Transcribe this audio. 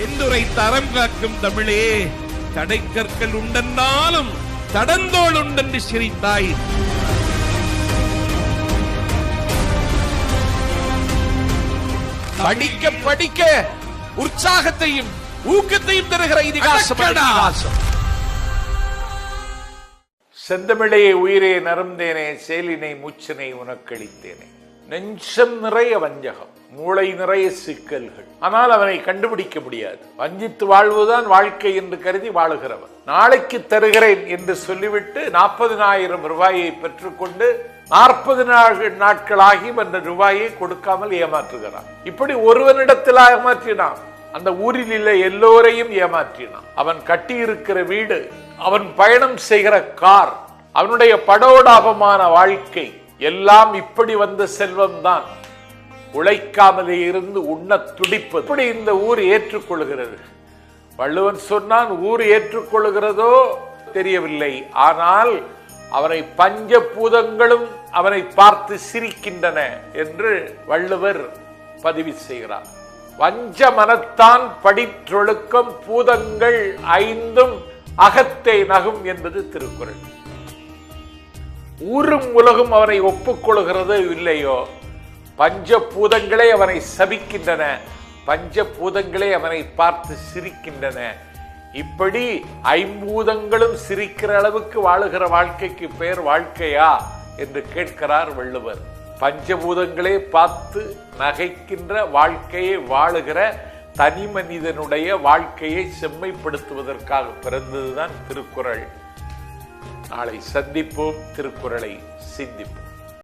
என்றுரை தரம் காக்கும் தமிழே தடைக்கற்கள் உண்டென்றாலும் தடந்தோள் உண்டென்று சிரித்தாய். படிக்க படிக்க உற்சாகத்தையும் ஊக்கத்தையும் தருகிற இதிகாசம் அடக்கடா. இதிகாசம். செந்தமிழே உயிரே நருந்தேனே சேலினை மூச்சினை உனக்களித்தேனே நெஞ்சம் நிறைய வஞ்சகம் மூளை நிறைய சிக்கல்கள். ஆனால் அவனை கண்டுபிடிக்க முடியாது. வஞ்சித்து வாழ்வுதான் வாழ்க்கை என்று கருதி வாழுகிறவன். நாளைக்கு தருகிறேன் என்று சொல்லிவிட்டு நாற்பதினாயிரம் ரூபாயை பெற்றுக்கொண்டு நாற்பது நாட்களாகி அந்த ரூபாயை கொடுக்காமல் ஏமாற்றுகிறான். இப்படி ஒருவனிடத்தில் ஏமாற்றினான். அந்த ஊரில் இல்லை எல்லோரையும் ஏமாற்றினான். அவன் கட்டியிருக்கிற வீடு அவன் பயணம் செய்கிற கார் அவனுடைய படோடாபமான வாழ்க்கை எல்லாம் இப்படி வந்த செல்வம்தான் உழைக்காமலே இருந்து உண்ண துடிப்பது. இப்படி இந்த ஊர் ஏற்றுக்கொள்கிறது. வள்ளுவன் சொன்னான் ஊர் ஏற்றுக்கொள்கிறதோ தெரியவில்லை. ஆனால் அவனை பஞ்சபூதங்களும் அவனை பார்த்து சிரிக்கின்றன என்று வள்ளுவர் பதிவு செய்கிறார். வஞ்ச மனத்தான் படிற்றொழுக்கம் பூதங்கள் ஐந்தும் அகத்தை நகும் என்பது திருக்குறள். ஊரும் உலகும் அவனை ஒப்புக்கொள்கிறதோ இல்லையோ? பஞ்சபூதங்களே அவனை சபிக்கின்றன. பஞ்சபூதங்களே அவனை பார்த்து சிரிக்கின்றன. இப்படி ஐம்பூதங்களும் சிரிக்கிற அளவுக்கு வாழுகிற வாழ்க்கைக்கு பெயர் வாழ்க்கையா? என்று கேட்கிறார் வள்ளுவர். பஞ்சபூதங்களே பார்த்து நகைக்கின்ற வாழ்க்கையை வாழுகிற தனி மனிதனுடைய வாழ்க்கையை செம்மைப்படுத்துவதற்காக பிறந்ததுதான் திருக்குறள். நாளை சந்திப்போம் திருக்குறளை சிந்திப்போம்.